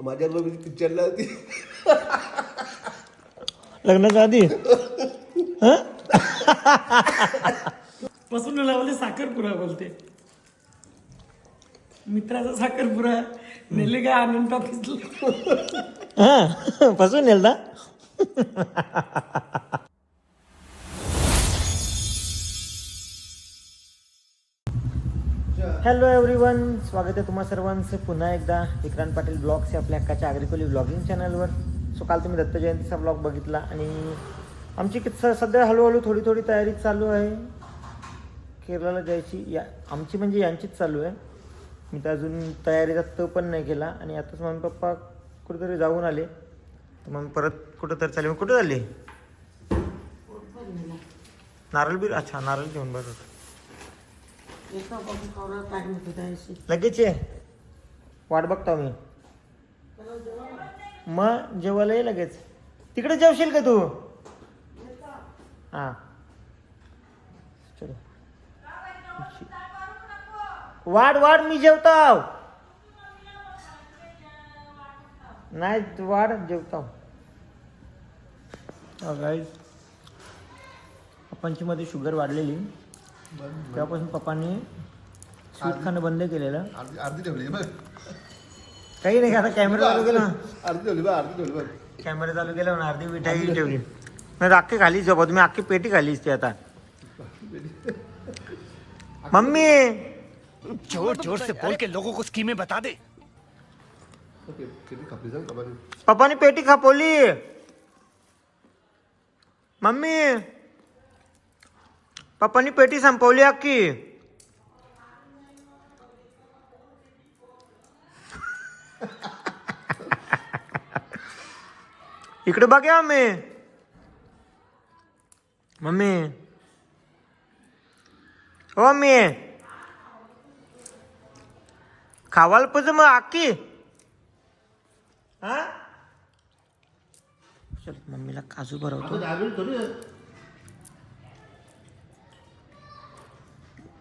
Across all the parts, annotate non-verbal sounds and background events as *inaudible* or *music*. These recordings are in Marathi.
माझ्याबरोबर पिक्चरला होती. लग्नाच्या आधी? हं? बसून लावले साखरपुरा बोलते. मित्राचा साखरपुरा नेले काय आनंद टॉकीजला हां? फसून येईल ना हॅलो एव्हरीवन स्वागत आहे तुम्हा सर्वांचं. पुन्हा एकदा विक्रांत पाटील ब्लॉग्स आपल्या हक्काच्या आग्रिकोली ब्लॉगिंग चॅनलवर. सो काल तुम्ही दत्त जयंतीचा ब्लॉग बघितला आणि आमची कि- स- सध्या हळूहळू थोडी थोडी तयारी चालू आहे. केरळाला जायची या आमची म्हणजे यांचीच चालू आहे. मी तर अजून तयारीचा तो पण नाही केला आणि आताच मम्मी पप्पा कुठेतरी जाऊन आले. तर मग परत कुठं तर चालले. मग कुठं चालले? नारळ बीर अच्छा नारळ घेऊन बरं लगेच ये. वाट बघता मी. मग जेवायला ये लगेच. तिकडे जेवशील का तू? हा. चलो. वाढ वाढ मी जेवताव. नाही वाढ जेवताव. गाईज पप्पांची मध्ये शुगर वाढलेली. तेव्हापासून पप्पांनी स्वीट खाणं बंद केलेलं. अर्धी अर्धी ठेवली बघ. काही नाही आता कॅमेरा चालू केला. अर्धी ठेवली बघ अर्धी ठेवली बघ. कॅमेरा चालू केला म्हणून अर्धी मिठाई ठेवली. नाही अख्खी खालीच तुम्ही अख्खी पेटी खालीच ती आता. मम्मी! ज़ोर ज़ोर से बोल के लोगों को स्कीमें बता दे। खापली कबाडी पप्पानी पेटी खापवली. मम्मी! पप्पांनी पेटी संपवली अख्खी. इकडे बघ्या मी मम्मी. हो मी खावाल पुज मग अख्खी. हा? चल मम्मीला काजू भरवतो.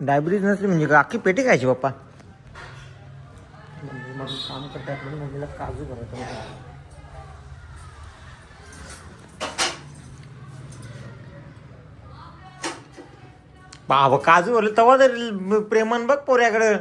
डायबिटीज नसली म्हणजे का? अख्खी पेटी खायची मग काम करतात म्हणून मम्मीला काजू भरवतो बाबा काजू भरले तेव्हा तरी प्रेमान बघ पोऱ्याकडं.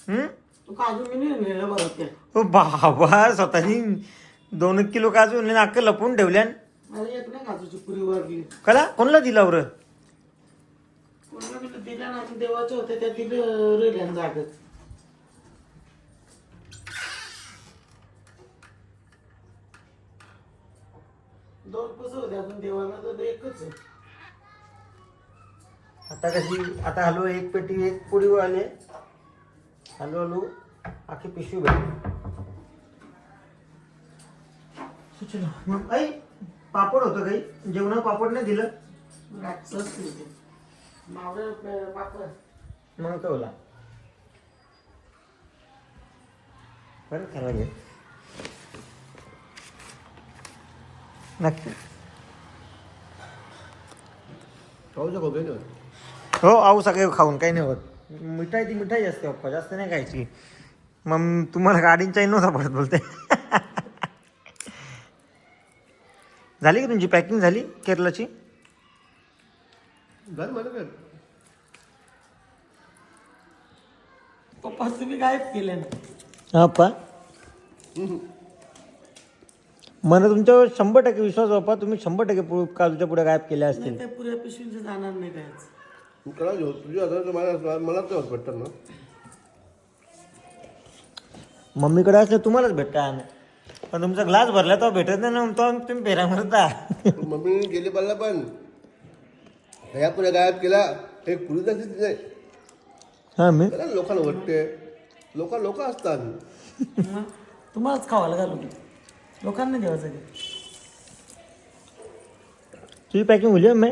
हम्म तू काजू मी नाही नेलं बरं ते. ओ बाबा स्वतःनी दोन एक किलो काजू आणले नाक लपवून ठेवल्या मला येत नाही काजूची पुरी वरली. कला? कोणला दिला बरं ना देवाचे होते त्या दिलं रेल्यान जागच दोन पुस होते अजून देवाला तर एकच आहे. आता कशी आता हलू एक पेटी एक पुडी आले हलू हलू आखी पिशवी भेटली सुचना मग आई पापड होतं काही? जेवणा पापड नाही दिलं? रातचं असतील ते मावळे पापड मग काय बोला बरं खरं घे नक्की. खाऊ शकतो काही नाही हो आऊ सगळे खाऊन काही नाही होत. मिठाई ती मिठाई असते पप्पा. जास्त नाही खायची. मग तुम्हाला गाडींचाही नव्हता पडत बोलते. झाली की तुमची पॅकिंग? झाली केरलाची? झालं मला पप्पा तुम्ही गायब केले ना. हा पा. मला तुमच्यावर शंभर टक्के विश्वास बापा तुम्ही शंभर टक्के पु- काजूच्या पुढे गायब केल्या असतील? नाही ते पुऱ्या पिशवीचे जाणार नाही कायच तू करा घेऊ तुझ्या हातात मला मला भेटतात ना. मम्मीकडे असलं तुम्हालाच भेटता पण तुमचा ग्लास भरला तो भेटत नाही ना तो तुम्ही फेरा मारता. पण मम्मीने गेले पाहिला पण. ह्या पुढे गायब केला हे पुढे जायची नाही हा मी. त्याला लोकांना वाटते लोक लोक असतात. मग तुम्हालाच खावायला घालू लोकांना द्यायचं ते तुझी पॅकिंग होईल मी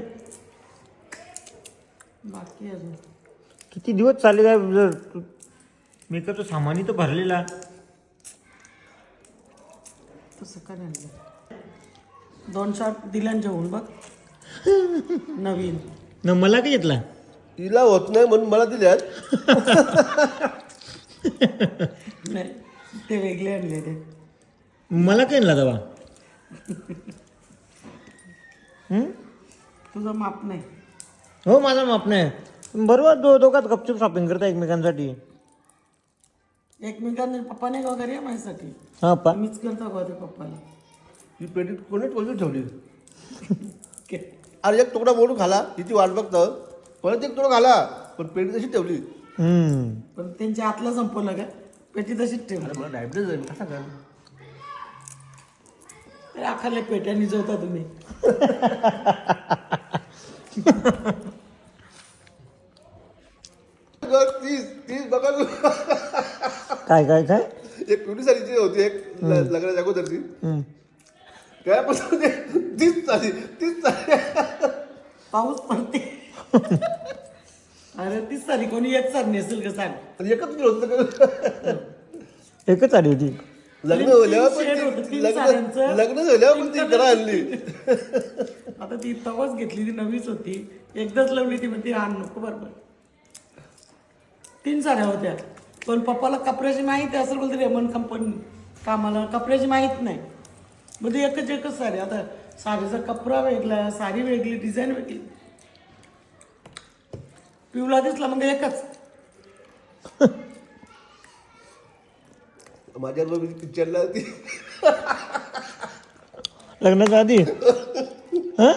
बाकी अजून. किती दिवस चालले काय जर तू- मी तर तो सामानी तर भरलेला? तसं काय आणलं दोन शॉट दिल्यान जेवून बघ. *laughs* नवीन. न मला काय घेतला? तिला होत नाही म्हणून मला दिल्यात नाही ते वेगळे आणले ते. मला काय आणला दवा? तुझं माप नाही. हो माझा माप नाही. बरोबर दो दोघात गपचूप शॉपिंग करता एकमेकांसाठी. एकमेकांनी पप्पाने का घरी माझ्यासाठी. हा पा मीच करतो का ते पप्पाला. ही पेटी कोणी टोलून ठेवली? *laughs* अरे एक तुकडा मोडून खाला. तिची वाट बघतं परत एक तुकडा खाला पण पेटी तशी ठेवली. हम्म. पण त्यांच्या आतलं संपवलं का पेटी तशीच ठेवली अरे मला डायबिटीज आहे कसा काय ते आखाल्या पेट्याने जेवता तुम्ही. तीस तीस बघा. तू. काय काय काय? एक ट्वेंटी सालीची होती एक ल- लग्नाच्या अगोदरची. हम्म. त्यापासून ते तीस चाली तीस चाली पाऊस पडते. अरे तीस सारी कोणी एक सर नेसेल का सांग. एकच होतं का? एकच आली होती. लग्न तीन झाल्यावर पण शेड होतं, ती- तीन लग्न साड्यांचं. लग्न झाल्यावर पण ती घरा आणली आता ती तवाच घेतली ती नवीच होती. एकदाच लावली ती म्हणते आण नको बरोबर तीन साड्या होत्या. पण पप्पाला कपड्याची माहिती असेल बोलते रेमन कंपनी कामाला कपड्याची माहीत नाही. म्हणजे एकच एकच साडी आता साडीचा कपडा वेगळा साडी वेगळी डिझाईन वेगळी. पिवला दिसला म्हणजे एकच. माझ्या पिक्चरला होती. लग्नाच्या आधी? हा?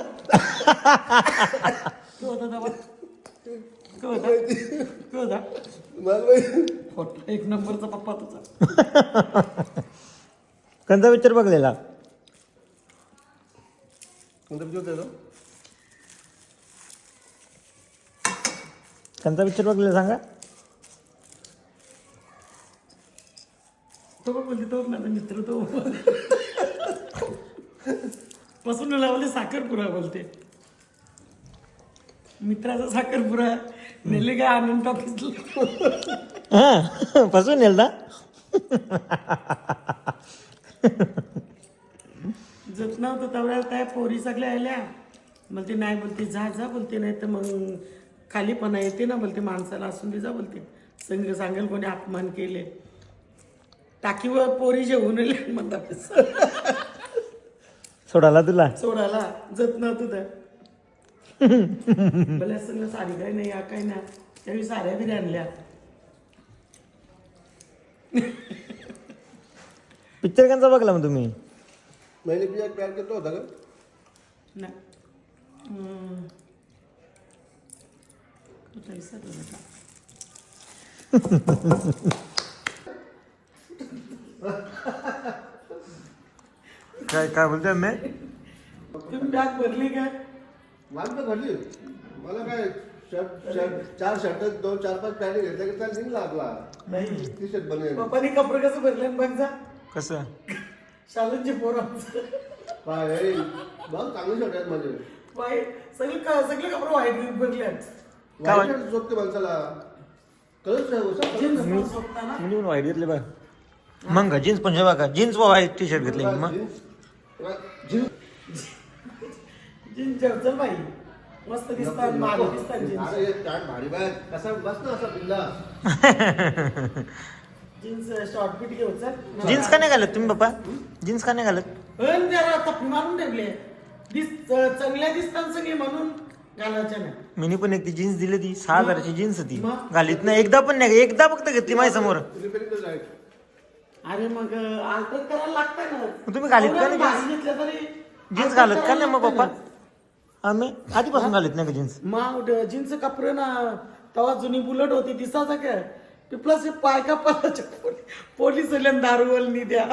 एक नंबरचा पप्पा तुझा. कोणता पिक्चर बघलेला? कोणता picture होता तो? कोणता पिक्चर बघलेला सांगा. तो पण बोलते तो माझा मित्र तो. पासून लावले साखरपुरा बोलते. मित्राचा साखरपुरा नेले काय आनंद टॉकीजला हा पासून येईल ना? जत नव्हतं तेवढ्या काय पोरी सगळ्या आल्या. बोलते नाही बोलते जा जा बोलते नाही तर मग खालीपणा येते ना बोलते माणसाला असून दे जा बोलते. संग सांगेल कोणी अपमान केले. टाकीवर पोरी जेवून म्हणतात सोडाला तुला? सोडायला जत नव्हतं तर. भले सगळं साडी काही नाही या काही नाही. त्यावेळी साड्या बिऱ्या आणल्या. पिक्चर कोणता बघला मग तुम्ही? मैंने भी एक प्यार केला होता का? नाही. कुठं *laughs* विसरलं. काय काय बोलतोय मी तुम्ही बॅग भरली काय? मला तर घडली मला काय शर्ट शर्ट चार शर्ट दोन चार पाच पॅन्ट घेतल्या की त्याला निघला आपला नाही. टी शर्ट बनेल पप्पानी कपडे कसं भरले बघ जा. कसं? शालूंचे पोरं हे, बघ चांगले शर्ट आहेत माझे. वाईट सगळे क- सगळे कपडे व्हाईट भरले वाईट शर्ट झोपते माणसाला. पण म्हणजे वाईट घेतले बघ. मग जीन्स पण जेव्हा का? जीन्स व व्हाईट टी शर्ट घेतले मग? जीन्स चल बाई. मस्त दिसतात मागे दिसतात जीन्स भारी बाय. कसा बस ना असा बिल्ला जीन्स शॉर्ट पीट घेऊ चल. *laughs* जीन्स का नाही घालत तुम्ही बाप्पा? जीन्स का नाही घालत? पण जरा तपी मारून ठेवले. दिस चांगल्या दिसतात सगळे म्हणून. घालायच्या नाही. मिनी पण एक ती जीन्स दिली ती सहा हजाराची जीन्स होती. मग? घालीत नाही. एकदा पण नाही एकदा फक्त घेतली माझ्यासमोर रिपेअरिंग अरे मग अल्टर करायला लागतंय ना. मग तुम्ही घालीत का नाही एवढ्या भारी घेतल्या तरी जीन्स घालत का नाही मग पप्पा? ना. आम्ही आधीपासून घालत नाही का जीन्स? मग जीन्स कपडे ना तेव्हा जुनी बुलेट होती दिसायचा काय? प्लस पायका पालाच्या पोलीस आल्या दारूवलनी द्या. *laughs*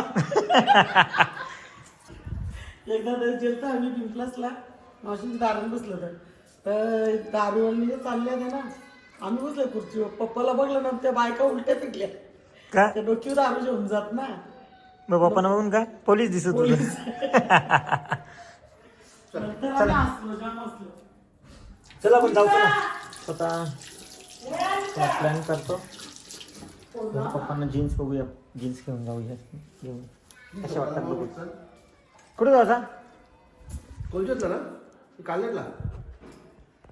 एकदा तर गेलतो आम्ही पिंपलासला मावशींच्या दारात बसलो होतं तर दारूवलनी जे चालल्या त्या ना. आम्ही बसलो खुर्चीवर. पप्पाला बघलं ना त्या बायका उलट्या पिकल्या. का? त्या डोक्यावर दारू घेऊन जात ना. मग पप्पाना बघून का? पोलीस दिसत होते. पोलीस. नंतर आम्ही हसलो जाम हसलो. चला आपण जाऊ चला. स्वतः प्लॅन करतो. पप्पांना जीन्स बघूया. जीन्स घेऊन जाऊया. घेऊन. कशा वाटतात बघू कुठे जाऊ आता? कोणच्यातला ना? काढण्यातला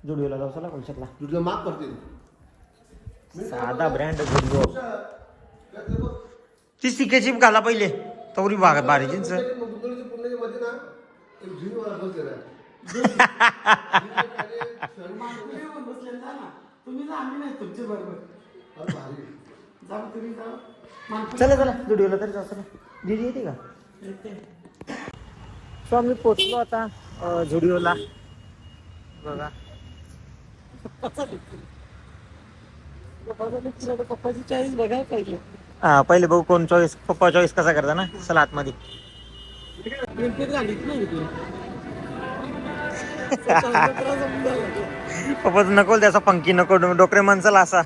जुडिओला जाऊ चला कोलशातला तुझं माफ करतील साधा ब्रँड जुडिओ ती सिकेची घाला पहिले तवरी बाग बारी जीन्स दुकानाच्या पुण्याच्या मध्ये ना एक झिल वाला बसलेला आहे. तुम्ही येऊन बसलेले जा ना. तुम्ही जा आम्ही नाही तुमच्या बरोबर फार भारी. जा तुम्ही जा मानपूर चला चला व्हिडिओला तरी जाऊ चला दीदी येते का येते. सो आम्ही पोचलो आता झुडिओला बघा पप्पाची चॉईस हा पहिले बघू कोण चॉईस पप्पा चॉईस कसा करता ना चला आतमध्ये. पप्पा पप्पाच नको त्याचा पंखी नको डोकरे माणसाला असा.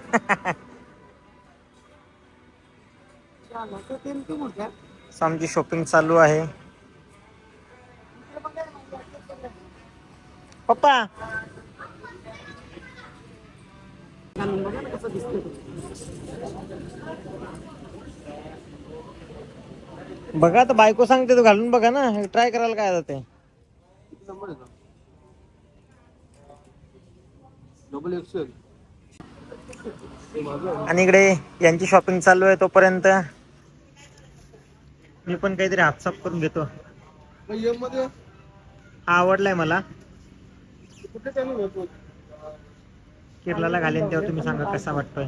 आमची शॉपिंग चालू आहे. पप्पा बघा ना कसं दिसतंय ते. बघा तर बायको सांगते तो घालून बघा ना. ट्राय करायला काय जाते आणि इकडे यांची शॉपिंग चालू आहे तोपर्यंत. मी पण काहीतरी हात साफ करून घेतो. हा आवडलाय मला. कुठे किरलाला घालेन तेव्हा तुम्ही सांगा कसा वाटतोय?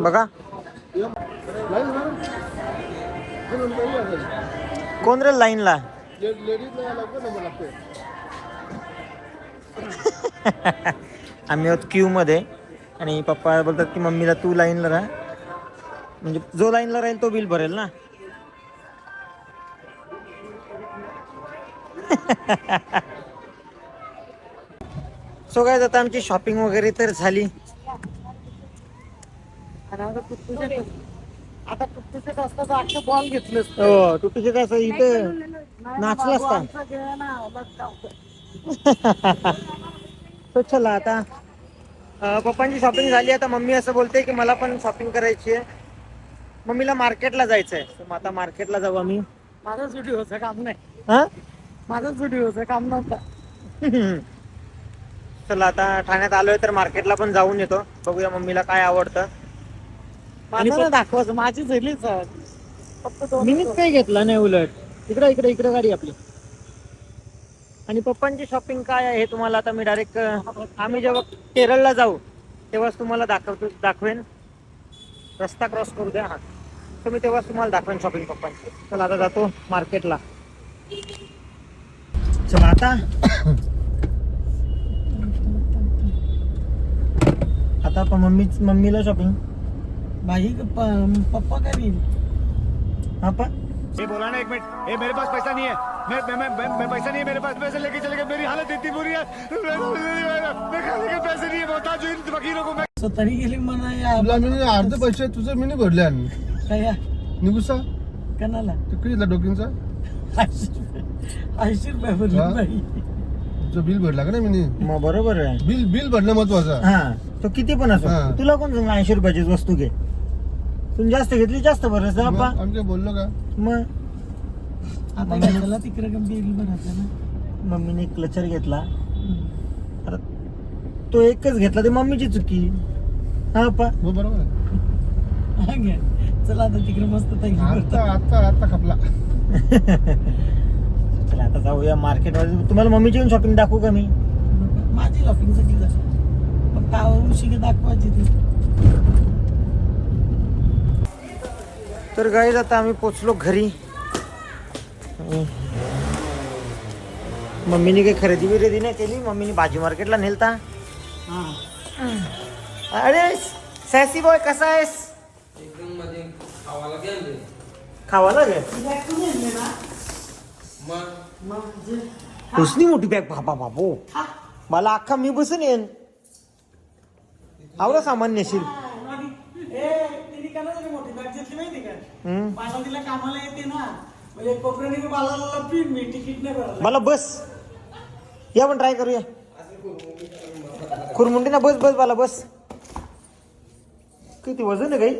बघा. कोण रे लाईनला? *laughs* आम्ही आहोत क्यू मध्ये आणि पप्पा बोलतात की मम्मीला तू लाईनला राह. म्हणजे जो लाईनला राहील तो बिल भरेल ना. *laughs* सो काय आता आमची शॉपिंग वगैरे तर झाली. आता टुकटुकीत आता टुकटुकीत असतं तर अख्खं बॉल घेतलं असतं. हो इथं नाचला असता. आमचं ना. *laughs* तो चला आता. अं, पप्पांची शॉपिंग झाली आता मम्मी असं बोलते की मला पण शॉपिंग करायची आहे. मम्मीला मार्केटला जायचं आहे मग आता मार्केटला जाऊ आम्ही. माझाच व्हिडिओचं काम नाही. हा? माझाच व्हिडिओचं काम नव्हतं. *laughs* चला आता ठाण्यात आलोय तर मार्केटला पण जाऊन येतो. बघूया मम्मीला काय आवडतं. माझं दाखवायचं माझी झालीच. फक्त दोन मीनीच काही घेतला नाही उलट. इकडे इकडे इकडे गाडी आपली. आणि पप्पांची शॉपिंग काय आहे हे तुम्हाला आता मी डायरेक्ट आम्ही जेव्हा केरळला जाऊ तेव्हाच तुम्हाला दाखवतो दाखवेन. रस्ता क्रॉस करू द्या हा. तर मी तेव्हाच तुम्हाला दाखवेन शॉपिंग पप्पांची. चला आता जातो मार्केटला. चला आता आता पण मम्मी मम्मीला शॉपिंग प- पप्पा काय येईल हा पण ये बोला ना एक मिनट. ये मेरे पास पैसा नहीं है. मैं मैं मैं, मैं, मैं पैसा नहीं है मेरे पास पैसे लेके चले गए. मेरी हालत इतनी बुरी है. मैं खाने के पैसे नहीं है मोहताज हूं इन वकीलों को मैं सो तरी गेली म्हणा या तुला मी अर्धे पैसे तुझे मी नाही भरले आणि. काय या? निघूसा कणाला? ते किती डोकींचा? ऐंशी रुपये. भरले हा? बाई तुझं बिल भरला का नाही मी बरोबर आहे. बिल बिल भरणं महत्वाचं. हा. तो किती पण असो. तुला कोण सांगला ऐंशी रुपयाची वस्तू घे? तुम्ही जास्त घेतली जास्त आम्ही काय बोललो का? मग? आता ना. मम्मीने क्लचर घेतला. आता तो एकच घेतला ते मम्मीची चुकी. हा पा हो बरोबर. आहे हा घे चला आता तिकडे मस्त आता आता आता खपला. चला आता जाऊया मार्केटमध्ये तुम्हाला मम्मीची पण शॉपिंग दाखवू का मी? माझी शॉपिंग सगळी झाली दाखवायची ती तर गाईज आता आम्ही पोचलो घरी. मम्मीने काही खरेदी बिरेदी नाही केली. मम्मीने भाजी मार्केटला नेलता. हा. अरे सॅसी बॉय कसा आहेस? खावाला गेले खावा लागेल मोठी बॅग बाबा बाबो. हा. मला अख्खा मी बसून येईन. आवडा सामान नेशील ए तिने का ना मोठी बॅग घेतली माहिती का? हम्म. मला तिला कामाला येते ना म्हणजे मला बस. या पण ट्राय करूया. खुरमुंडी ना बस बस मला बस. किती वजन आहे काही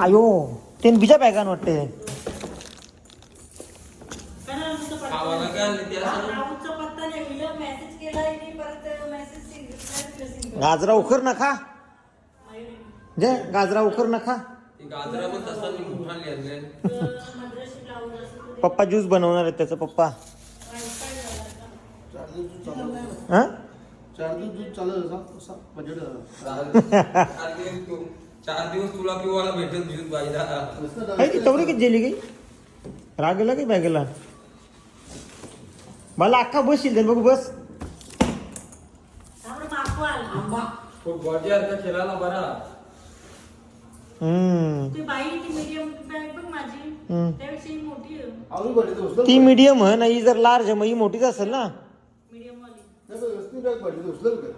आयो ते बिजा बॅगान वाटते खावाला गेले ते असं राऊतचा पत्ता नाही व्हिडिओ मेसेज केला आणि परत मेसेज गाजरा उखर ना खा जे गाजरा नाही मोठा लिहिलंय पप्पा ज्यूस बनवणार आहेत त्याचा पप्पा. हा? चार दिवस दूध चालू असा असा बजेट चार दिवस तू चार दिवस तुला किंवा मला भेटत ज्यूस पाहिजे आहे ती तवरी किती गेली काही रागेला काही बॅगेला मला अख्खा बसशील तर बघू बस. खूप बॉडी आता खेळायला बरा? हम्म. ती बाई ती मीडियम बॅग बघ माझी. हम्म. त्यापेक्षा ही मोठी आहे. आवडी पडली तर उचल ती मीडियम आहे नाही जर लार्ज आहे मग ही मोठीच असेल ना? मीडियम वाली. नाही पण वस्तू बॅग पडली तर उचल का?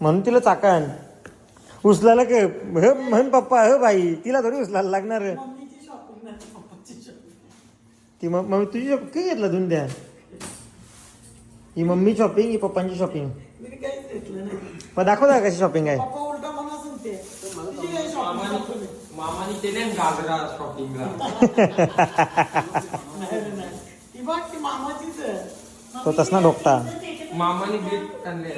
म्हणून तिला चाकान उचलायला काय? ह म्हण पप्पा ह बाई तिला थोडी उचलायला लागणार. आहे. मम्मीची शॉपिंग नाही पप्पाची शॉपिंग ती मग मग तुझी शॉपिंग काय घेतला तुम्ही द्या ही मम्मी शॉपिंग ही पप्पांची शॉपिंग मी काहीच घेतलं नाही. मग दाखव ना कशी शॉपिंग आहे. पप्पा उलटा मला सांगते. तुझी काही शॉपिंग मामाने केले ना गाजरा शॉपिंगला नाही रे, *laughs* नाही ती बघ ती मामाचीच आहे. तो तसना ढोकटा मामाने गिफ्ट आणले.